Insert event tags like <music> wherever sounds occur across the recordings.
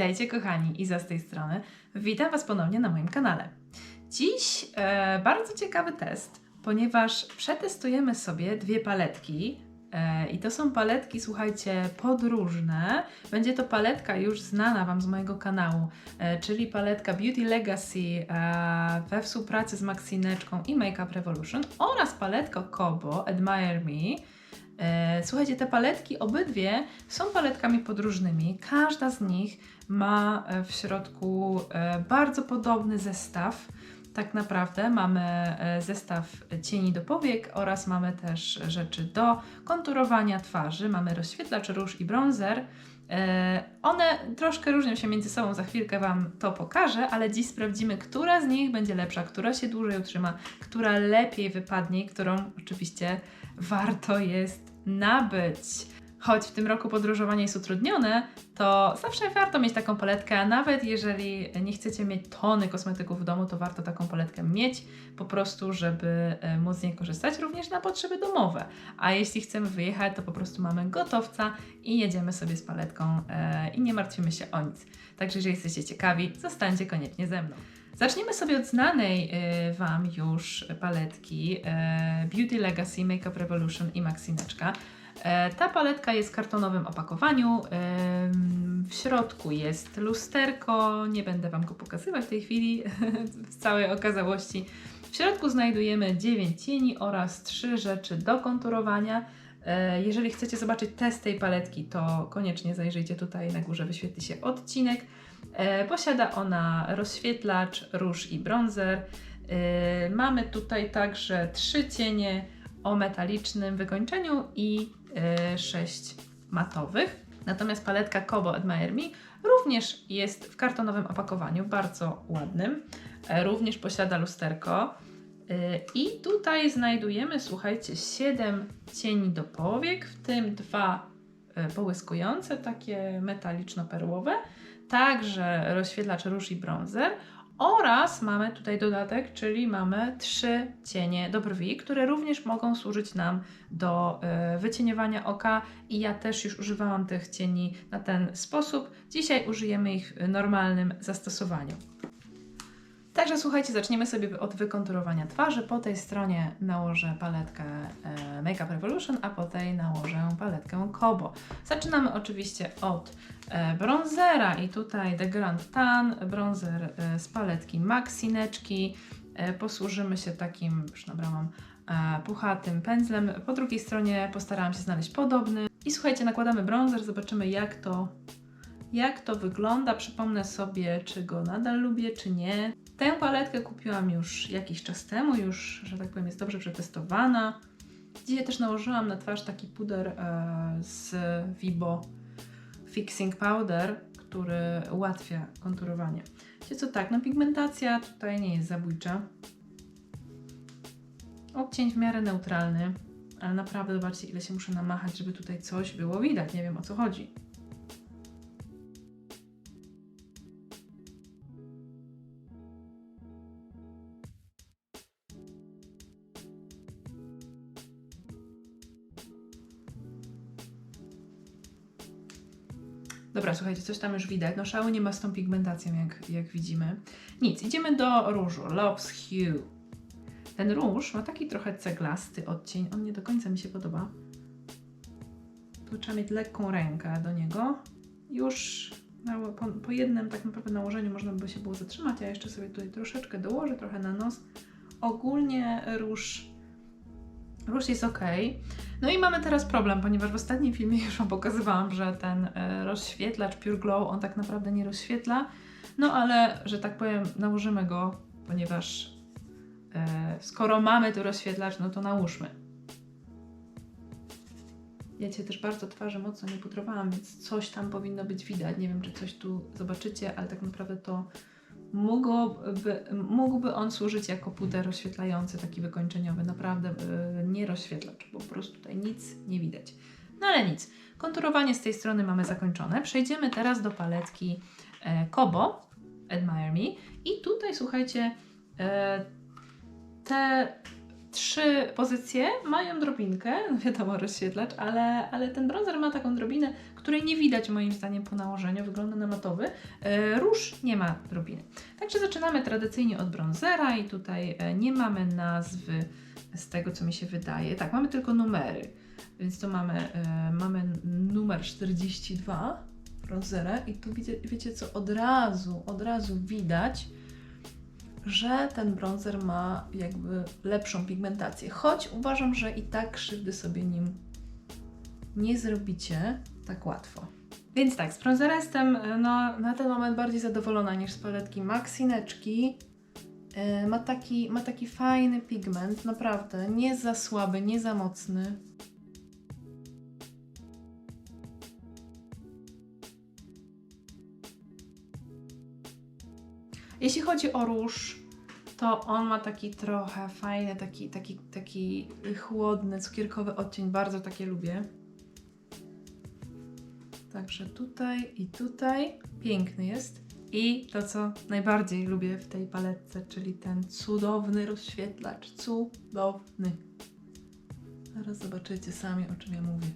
Witajcie kochani, Iza z tej strony. Witam Was ponownie na moim kanale. Dziś e, bardzo ciekawy test, ponieważ przetestujemy sobie dwie paletki. E, I to są paletki, słuchajcie, podróżne. Będzie to paletka już znana Wam z mojego kanału, e, czyli paletka Beauty Legacy e, we współpracy z Maxineczką i Makeup Revolution oraz paletka Kobo Admire Me. E, Słuchajcie, te paletki obydwie są paletkami podróżnymi. Każda z nich ma e, w środku e, bardzo podobny zestaw. Tak naprawdę mamy e, zestaw cieni do powiek oraz mamy też rzeczy do konturowania twarzy. Mamy rozświetlacz, róż i bronzer. One troszkę różnią się między sobą, za chwilkę Wam to pokażę, ale dziś sprawdzimy, która z nich będzie lepsza, która się dłużej utrzyma, która lepiej wypadnie którą oczywiście warto jest nabyć. Choć w tym roku podróżowanie jest utrudnione, to zawsze warto mieć taką paletkę, a nawet jeżeli nie chcecie mieć tony kosmetyków w domu, to warto taką paletkę mieć, po prostu, żeby e, móc z niej korzystać również na potrzeby domowe. A jeśli chcemy wyjechać, to po prostu mamy gotowca i jedziemy sobie z paletką e, i nie martwimy się o nic. Także jeżeli jesteście ciekawi, zostańcie koniecznie ze mną. Zaczniemy sobie od znanej y, Wam już paletki e, Beauty Legacy Makeup Revolution i Maxineczka. E, ta paletka jest w kartonowym opakowaniu. Em, W środku jest lusterko. Nie będę Wam go pokazywać w tej chwili <laughs> w całej okazałości. W środku znajdujemy 9 cieni oraz 3 rzeczy do konturowania. E, Jeżeli chcecie zobaczyć test tej paletki, to koniecznie zajrzyjcie tutaj na górze, wyświetli się odcinek. E, Posiada ona rozświetlacz, róż i bronzer. E, Mamy tutaj także trzy cienie o metalicznym wykończeniu i e, sześć matowych. Natomiast paletka Kobo Admire Me również jest w kartonowym opakowaniu, bardzo ładnym. E, Również posiada lusterko. E, I tutaj znajdujemy, słuchajcie, 7 cieni do powiek, w tym dwa e, połyskujące, takie metaliczno-perłowe także rozświetlacz róż i bronzer oraz mamy tutaj dodatek, czyli mamy trzy cienie do brwi, które również mogą służyć nam do e, wycieniowania oka i ja też już używałam tych cieni na ten sposób. Dzisiaj użyjemy ich w normalnym zastosowaniu. Także słuchajcie, zaczniemy sobie od wykonturowania twarzy. Po tej stronie nałożę paletkę e, Makeup Revolution, a po tej nałożę paletkę Kobo. Zaczynamy oczywiście od e, bronzera i tutaj The Grand Tan, bronzer e, z paletki Maxineczki. Posłużymy się takim, już nabrałam, puchatym pędzlem. Po drugiej stronie postarałam się znaleźć podobny. I słuchajcie, nakładamy bronzer, zobaczymy jak to, jak to wygląda. Przypomnę sobie, czy go nadal lubię, czy nie. Tę paletkę kupiłam już jakiś czas temu, już, że tak powiem, jest dobrze przetestowana. Dzisiaj też nałożyłam na twarz taki puder e, z Vibo Fixing Powder, który ułatwia konturowanie. Wiecie co, tak, no pigmentacja tutaj nie jest zabójcza. Odcień w miarę neutralny, ale naprawdę zobaczcie, ile się muszę namachać, żeby tutaj coś było widać. Nie wiem o co chodzi. Słuchajcie, coś tam już widać. No szału nie ma z tą pigmentacją, jak, jak widzimy. Nic, idziemy do różu. Love's Hue. Ten róż ma taki trochę ceglasty odcień. On nie do końca mi się podoba. Tu trzeba mieć lekką rękę do niego. Już na, po, po jednym tak naprawdę nałożeniu można by się było zatrzymać. Ja jeszcze sobie tutaj troszeczkę dołożę, trochę na nos. Ogólnie róż, róż jest ok. No i mamy teraz problem, ponieważ w ostatnim filmie już Wam pokazywałam, że ten e, rozświetlacz Pure Glow, on tak naprawdę nie rozświetla. No ale, że tak powiem, nałożymy go, ponieważ e, skoro mamy tu rozświetlacz, no to nałóżmy. Ja Cię też bardzo twarzy mocno nie pudrowałam, więc coś tam powinno być widać. Nie wiem, czy coś tu zobaczycie, ale tak naprawdę to mógłby, mógłby on służyć jako puder rozświetlający, taki wykończeniowy. Naprawdę yy, nie rozświetlacz, bo po prostu tutaj nic nie widać. No ale nic. Konturowanie z tej strony mamy zakończone. Przejdziemy teraz do paletki e, Kobo Admire Me. I tutaj słuchajcie, e, te trzy pozycje mają drobinkę, <laughs> wiadomo, rozświetlacz, ale, ale ten bronzer ma taką drobinę, której nie widać moim zdaniem po nałożeniu, wygląda na matowy. E, Róż nie ma drobiny. Także zaczynamy tradycyjnie od bronzera i tutaj e, nie mamy nazwy z tego, co mi się wydaje. Tak, mamy tylko numery, więc tu mamy, e, mamy numer 42 bronzera i tu wiecie, wiecie co, od razu, od razu widać, że ten bronzer ma jakby lepszą pigmentację. Choć uważam, że i tak krzywdy sobie nim nie zrobicie tak łatwo. Więc tak, z bronzera jestem e, no, na ten moment bardziej zadowolona niż z paletki Maxineczki. E, Ma taki, ma taki fajny pigment, naprawdę. Nie za słaby, nie za mocny. Jeśli chodzi o róż, to on ma taki trochę fajny, taki, taki, taki chłodny, cukierkowy odcień. Bardzo takie lubię. Także tutaj i tutaj piękny jest. I to, co najbardziej lubię w tej paletce, czyli ten cudowny rozświetlacz. Cudowny. Zaraz zobaczycie sami, o czym ja mówię.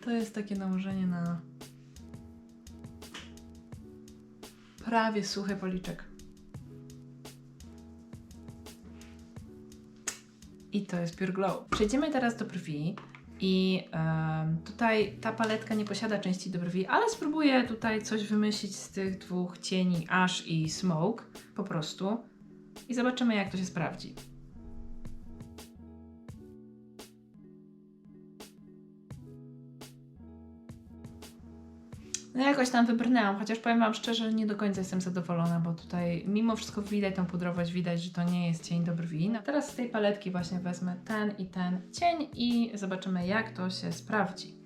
To jest takie nałożenie na prawie suchy policzek. I to jest Pure Glow. Przejdziemy teraz do brwi. I em, tutaj ta paletka nie posiada części do brwi, ale spróbuję tutaj coś wymyślić z tych dwóch cieni Ash i Smoke po prostu. I zobaczymy, jak to się sprawdzi. Jakoś tam wybrnęłam, chociaż powiem Wam szczerze, nie do końca jestem zadowolona, bo tutaj mimo wszystko widać tą pudrowość, widać, że to nie jest cień do brwi. No teraz z tej paletki właśnie wezmę ten i ten cień i zobaczymy jak to się sprawdzi.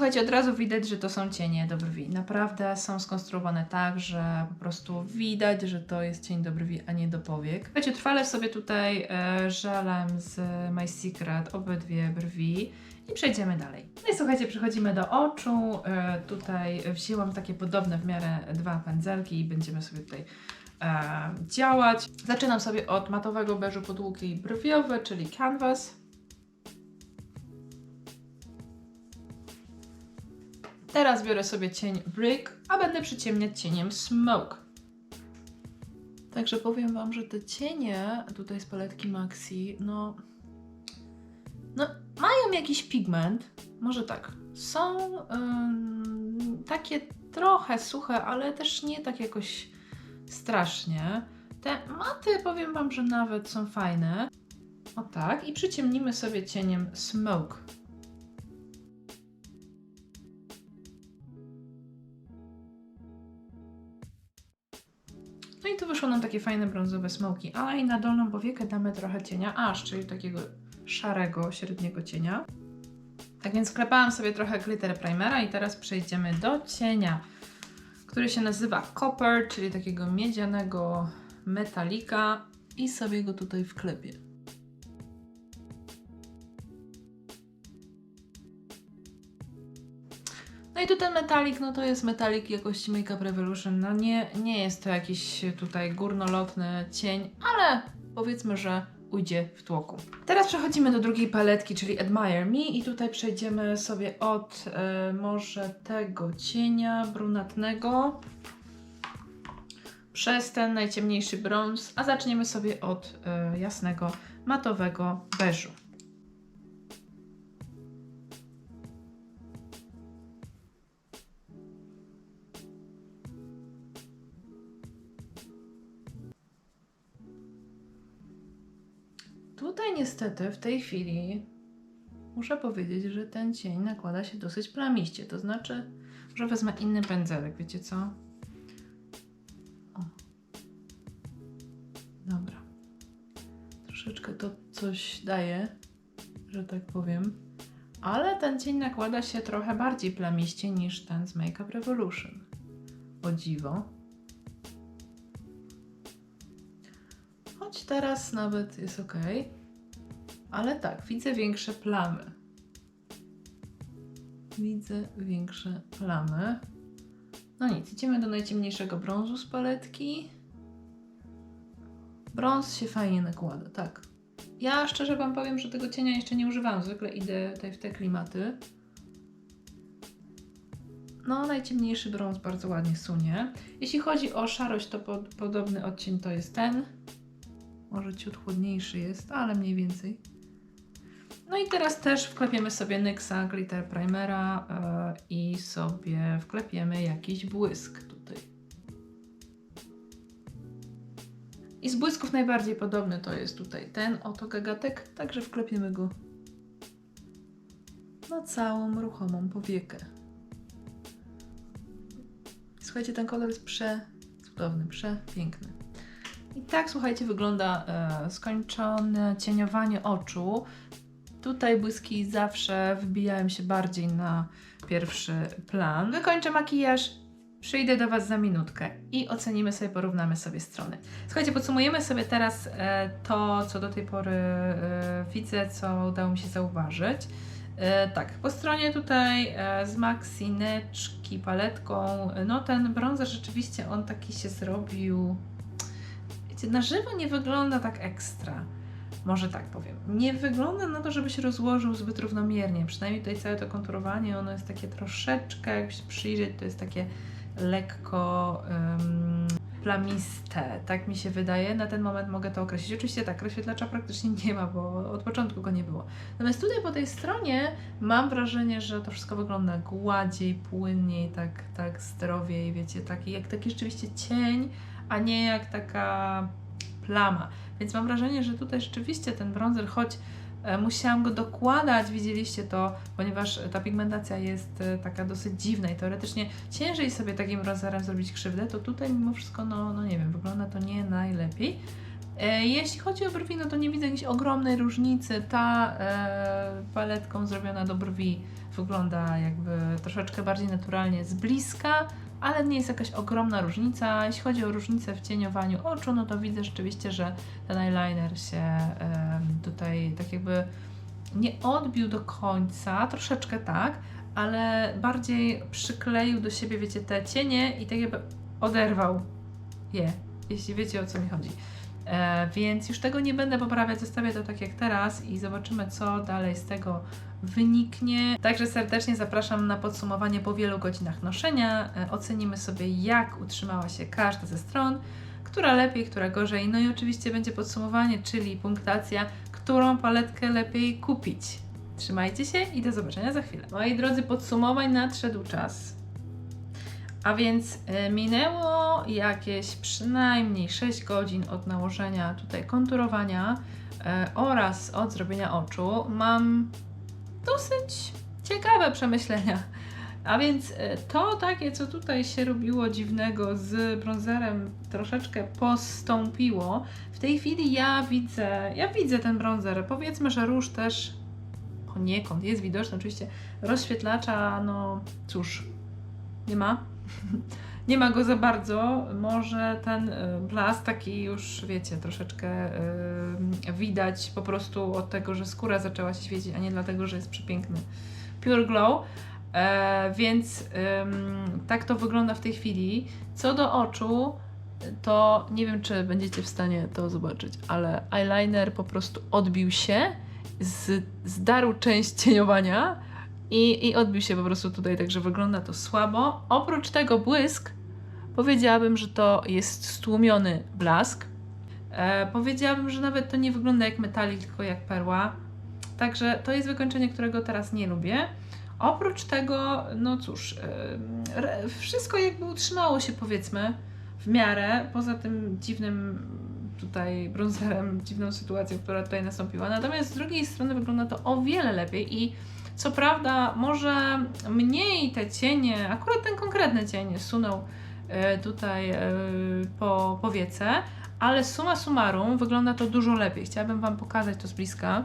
Słuchajcie, od razu widać, że to są cienie do brwi. Naprawdę są skonstruowane tak, że po prostu widać, że to jest cień do brwi, a nie do powiek. Słuchajcie, trwale sobie tutaj e, żelem z My Secret obydwie brwi i przejdziemy dalej. No i słuchajcie, przechodzimy do oczu. E, tutaj wzięłam takie podobne w miarę dwa pędzelki i będziemy sobie tutaj e, działać. Zaczynam sobie od matowego beżu podługi brwiowe, czyli Canvas. Teraz biorę sobie cień Brick, a będę przyciemniać cieniem Smoke. Także powiem Wam, że te cienie tutaj z paletki Maxi, no, no mają jakiś pigment, może tak, są ym, takie trochę suche, ale też nie tak jakoś strasznie. Te maty, powiem Wam, że nawet są fajne. O tak, i przyciemnimy sobie cieniem Smoke. Wyszło nam takie fajne brązowe smoki. A i na dolną powiekę damy trochę cienia aż, czyli takiego szarego, średniego cienia. Tak więc sklepałam sobie trochę glitter primera i teraz przejdziemy do cienia, który się nazywa copper, czyli takiego miedzianego metalika i sobie go tutaj wklepię. No i tu ten metalik, no to jest metalik jakości Makeup Revolution. No nie, nie jest to jakiś tutaj górnolotny cień, ale powiedzmy, że ujdzie w tłoku. Teraz przechodzimy do drugiej paletki, czyli Admire Me i tutaj przejdziemy sobie od e, może tego cienia brunatnego przez ten najciemniejszy brąz, a zaczniemy sobie od e, jasnego matowego beżu. Niestety w tej chwili muszę powiedzieć, że ten cień nakłada się dosyć plamiście. To znaczy, że wezmę inny pędzelek, wiecie co? O. Dobra. Troszeczkę to coś daje, że tak powiem. Ale ten cień nakłada się trochę bardziej plamiście niż ten z Makeup Revolution. O dziwo. teraz nawet jest ok. Ale tak, widzę większe plamy. Widzę większe plamy. No nic, idziemy do najciemniejszego brązu z paletki. Brąz się fajnie nakłada, tak. Ja szczerze Wam powiem, że tego cienia jeszcze nie używam. Zwykle idę tutaj w te klimaty. No, najciemniejszy brąz bardzo ładnie sunie. Jeśli chodzi o szarość, to pod, podobny odcień to jest ten. Może ciut chłodniejszy jest, ale mniej więcej. No i teraz też wklepiemy sobie NYXa Glitter Primera yy, i sobie wklepiemy jakiś błysk tutaj. I z błysków najbardziej podobny to jest tutaj ten oto gagatek, także wklepiemy go na całą ruchomą powiekę. Słuchajcie, ten kolor jest przecudowny, przepiękny. I tak, słuchajcie, wygląda e, skończone cieniowanie oczu. Tutaj błyski zawsze wbijają się bardziej na pierwszy plan. Wykończę makijaż, przyjdę do Was za minutkę i ocenimy sobie, porównamy sobie strony. Słuchajcie, podsumujemy sobie teraz e, to, co do tej pory e, widzę, co udało mi się zauważyć. E, tak, po stronie tutaj z Maxineczki paletką, no ten brązer rzeczywiście on taki się zrobił. Wiecie, na żywo nie wygląda tak ekstra. Może tak powiem. Nie wygląda na to, żeby się rozłożył zbyt równomiernie. Przynajmniej tutaj całe to konturowanie, ono jest takie troszeczkę, jak się przyjrzeć, to jest takie lekko um, plamiste, tak mi się wydaje. Na ten moment mogę to określić. Oczywiście tak, rozświetlacza praktycznie <laughs> nie ma, bo od początku go nie było. Natomiast tutaj po tej stronie mam wrażenie, że to wszystko wygląda gładziej, płynniej, tak, tak zdrowiej, wiecie, taki, jak taki rzeczywiście cień, a nie jak taka plama. Więc mam wrażenie, że tutaj rzeczywiście ten bronzer, choć e, musiałam go dokładać, widzieliście to, ponieważ ta pigmentacja jest e, taka dosyć dziwna i teoretycznie ciężej sobie takim bronzerem zrobić krzywdę, to tutaj mimo wszystko, no, no nie wiem, wygląda to nie najlepiej. E, Jeśli chodzi o brwi, no to nie widzę jakiejś ogromnej różnicy. Ta e, paletką zrobiona do brwi wygląda jakby troszeczkę bardziej naturalnie z bliska, ale nie jest jakaś ogromna różnica. Jeśli chodzi o różnicę w cieniowaniu oczu, no to widzę rzeczywiście, że ten eyeliner się tutaj tak jakby nie odbił do końca, troszeczkę tak, ale bardziej przykleił do siebie, wiecie, te cienie i tak jakby oderwał je, jeśli wiecie o co mi chodzi. E, więc już tego nie będę poprawiać, zostawię to tak jak teraz i zobaczymy, co dalej z tego wyniknie. Także serdecznie zapraszam na podsumowanie po wielu godzinach noszenia. E, ocenimy sobie, jak utrzymała się każda ze stron, która lepiej, która gorzej. No i oczywiście będzie podsumowanie, czyli punktacja, którą paletkę lepiej kupić. Trzymajcie się i do zobaczenia za chwilę. Moi drodzy, podsumowań nadszedł czas. A więc y, minęło jakieś przynajmniej 6 godzin od nałożenia tutaj konturowania e, oraz od zrobienia oczu. Mam dosyć ciekawe przemyślenia. A więc e, to takie, co tutaj się robiło dziwnego z bronzerem, troszeczkę postąpiło. W tej chwili ja widzę, ja widzę ten bronzer. Powiedzmy, że róż też poniekąd jest widoczny. Oczywiście rozświetlacza, no cóż, nie ma. <laughs> Nie ma go za bardzo. Może ten y, blask taki już, wiecie, troszeczkę y, widać po prostu od tego, że skóra zaczęła się świecić, a nie dlatego, że jest przepiękny Pure Glow. E, więc ym, tak to wygląda w tej chwili. Co do oczu, to nie wiem, czy będziecie w stanie to zobaczyć, ale eyeliner po prostu odbił się, z, zdarł część cieniowania i, i odbił się po prostu tutaj, także wygląda to słabo. Oprócz tego błysk, powiedziałabym, że to jest stłumiony blask. E, powiedziałabym, że nawet to nie wygląda jak metalik, tylko jak perła. Także to jest wykończenie, którego teraz nie lubię. Oprócz tego, no cóż, e, wszystko jakby utrzymało się powiedzmy w miarę, poza tym dziwnym tutaj bronzerem, dziwną sytuacją, która tutaj nastąpiła. Natomiast z drugiej strony wygląda to o wiele lepiej i co prawda może mniej te cienie, akurat ten konkretny cień sunął e, tutaj e, po powiece, ale suma summarum wygląda to dużo lepiej. Chciałabym Wam pokazać to z bliska.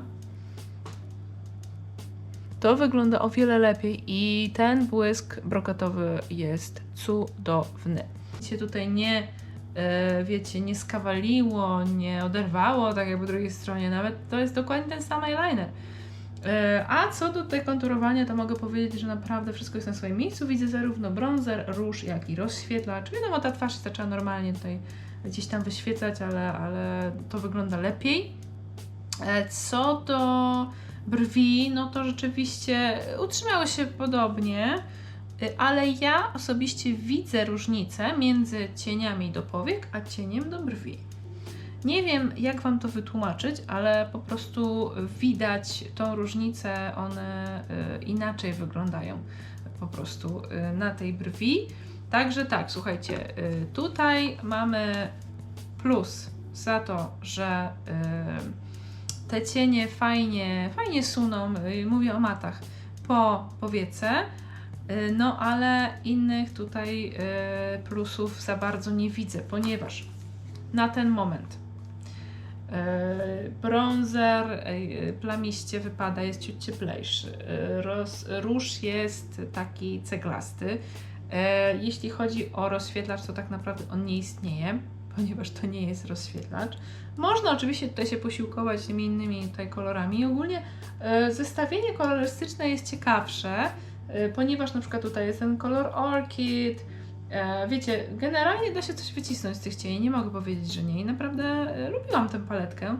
To wygląda o wiele lepiej i ten błysk brokatowy jest cudowny. Się tutaj nie e, wiecie, nie skawaliło, nie oderwało, tak jak po drugiej stronie, nawet to jest dokładnie ten sam eyeliner. E, A co do tej konturowania, to mogę powiedzieć, że naprawdę wszystko jest na swoim miejscu. Widzę zarówno bronzer, róż, jak i rozświetlacz. Wiadomo, ta twarz trzeba normalnie tutaj gdzieś tam wyświetlać, ale, ale to wygląda lepiej. E, Co do brwi, no to rzeczywiście utrzymały się podobnie, y, ale ja osobiście widzę różnicę między cieniami do powiek, a cieniem do brwi. Nie wiem, jak Wam to wytłumaczyć, ale po prostu widać tą różnicę, one y, inaczej wyglądają po prostu y, na tej brwi. Także tak, słuchajcie, y, tutaj mamy plus za to, że te cienie fajnie, fajnie suną, mówię o matach, po powiece, no ale innych tutaj plusów za bardzo nie widzę, ponieważ na ten moment bronzer y, plamiście wypada, jest ciut cieplejszy, y, roz, róż jest taki ceglasty, E, Jeśli chodzi o rozświetlacz, to tak naprawdę on nie istnieje, <laughs> ponieważ to nie jest rozświetlacz. Można oczywiście tutaj się posiłkować tymi innymi tutaj kolorami. Ogólnie e, zestawienie kolorystyczne jest ciekawsze, e, ponieważ na przykład tutaj jest ten kolor Orchid. E, Wiecie, generalnie da się coś wycisnąć z tych cieni, nie mogę powiedzieć, że nie. I naprawdę e, lubiłam tę paletkę.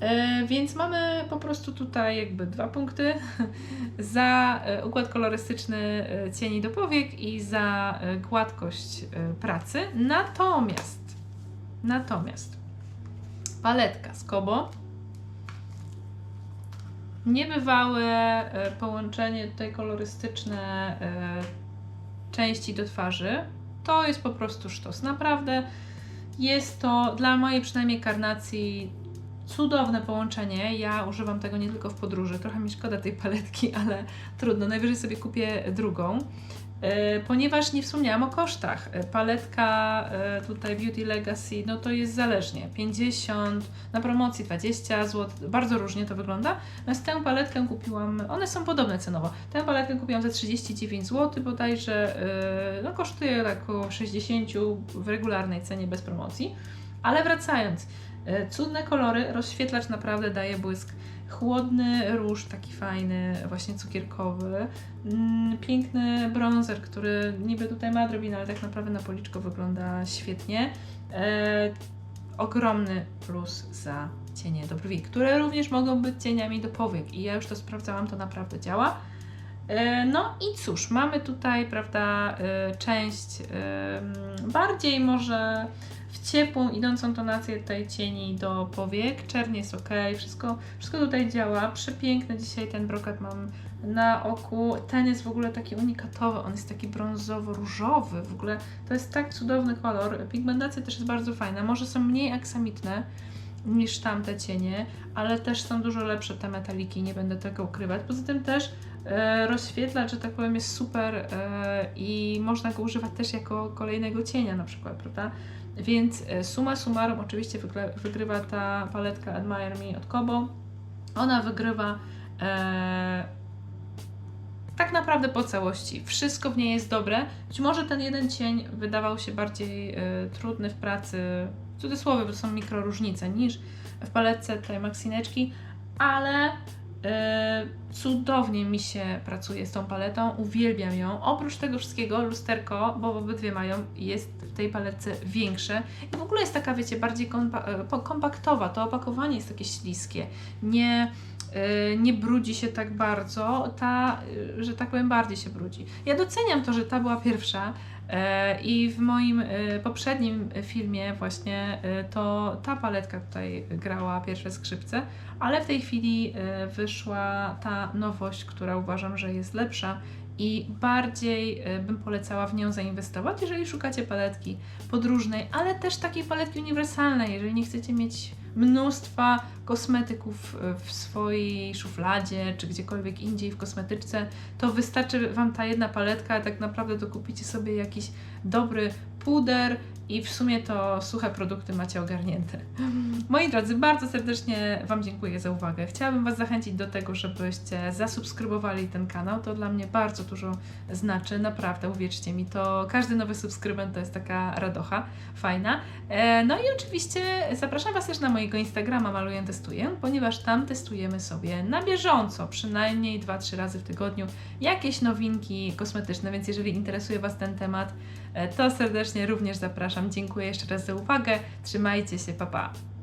E, Więc mamy po prostu tutaj jakby dwa punkty <laughs> za układ kolorystyczny cieni do powiek i za gładkość pracy. Natomiast, natomiast paletka z Kobo niebywałe połączenie tutaj kolorystyczne części do twarzy to jest po prostu sztos. Naprawdę jest to dla mojej przynajmniej karnacji cudowne połączenie. Ja używam tego nie tylko w podróży. Trochę mi szkoda tej paletki, ale trudno. Najwyżej sobie kupię drugą. E, Ponieważ nie wspomniałam o kosztach. E, Paletka e, tutaj Beauty Legacy, no to jest zależnie. 50, na promocji 20 zł, bardzo różnie to wygląda. Natomiast tę paletkę kupiłam, one są podobne cenowo. Tę paletkę kupiłam za 39 zł bodajże, no kosztuje tak około 60 w regularnej cenie bez promocji. Ale wracając, cudne kolory, rozświetlacz naprawdę daje błysk. Chłodny róż, taki fajny, właśnie cukierkowy. Mm, Piękny bronzer, który niby tutaj ma drobinę, ale tak naprawdę na policzko wygląda świetnie. E, ogromny plus za cienie do brwi, które również mogą być cieniami do powiek i ja już to sprawdzałam, to naprawdę działa. E, No i cóż, mamy tutaj, prawda, e, część bardziej może w ciepłą, idącą tonację tej cieni do powiek. Czerń jest ok, wszystko, wszystko tutaj działa. Przepiękny dzisiaj ten brokat mam na oku. Ten jest w ogóle taki unikatowy, on jest taki brązowo-różowy. W ogóle to jest tak cudowny kolor. Pigmentacja też jest bardzo fajna. Może są mniej aksamitne niż tamte cienie, ale też są dużo lepsze te metaliki, nie będę tego ukrywać. Poza tym też e, rozświetlacz, że tak powiem, jest super e, i można go używać też jako kolejnego cienia na przykład, prawda? Więc e, summa summarum oczywiście wygrywa ta paletka Admire Me od Kobo. Ona wygrywa e, tak naprawdę po całości. Wszystko w niej jest dobre. Być może ten jeden cień wydawał się bardziej e, trudny w pracy, w cudzysłowie, bo są mikroróżnice, niż w paletce tej Maxineczki, ale e, cudownie mi się pracuje z tą paletą, uwielbiam ją. Oprócz tego wszystkiego lusterko, bo obydwie mają, jest w tej paletce większe i w ogóle jest taka, wiecie, bardziej e, kompaktowa. To opakowanie jest takie śliskie. Nie, e, nie brudzi się tak bardzo, ta, e, że tak powiem, bardziej się brudzi. Ja doceniam to, że ta była pierwsza, I w moim poprzednim filmie właśnie to ta paletka tutaj grała pierwsze skrzypce, ale w tej chwili wyszła ta nowość, która uważam, że jest lepsza i bardziej e, bym polecała w nią zainwestować, jeżeli szukacie paletki podróżnej, ale też takiej paletki uniwersalnej, jeżeli nie chcecie mieć mnóstwa kosmetyków e, w swojej szufladzie czy gdziekolwiek indziej w kosmetyczce, to wystarczy Wam ta jedna paletka, tak naprawdę to kupicie sobie jakiś dobry puder i w sumie to suche produkty macie ogarnięte. Moi drodzy, bardzo serdecznie Wam dziękuję za uwagę. Chciałabym Was zachęcić do tego, żebyście zasubskrybowali ten kanał. To dla mnie bardzo dużo znaczy, naprawdę, uwierzcie mi. To każdy nowy subskrybent to jest taka radocha, fajna. E, no i oczywiście zapraszam Was też na mojego Instagrama Maluję Testuję, ponieważ tam testujemy sobie na bieżąco, przynajmniej 2-3 razy w tygodniu, jakieś nowinki kosmetyczne, więc jeżeli interesuje Was ten temat, to serdecznie również zapraszam. Dziękuję jeszcze raz za uwagę. Trzymajcie się, pa pa!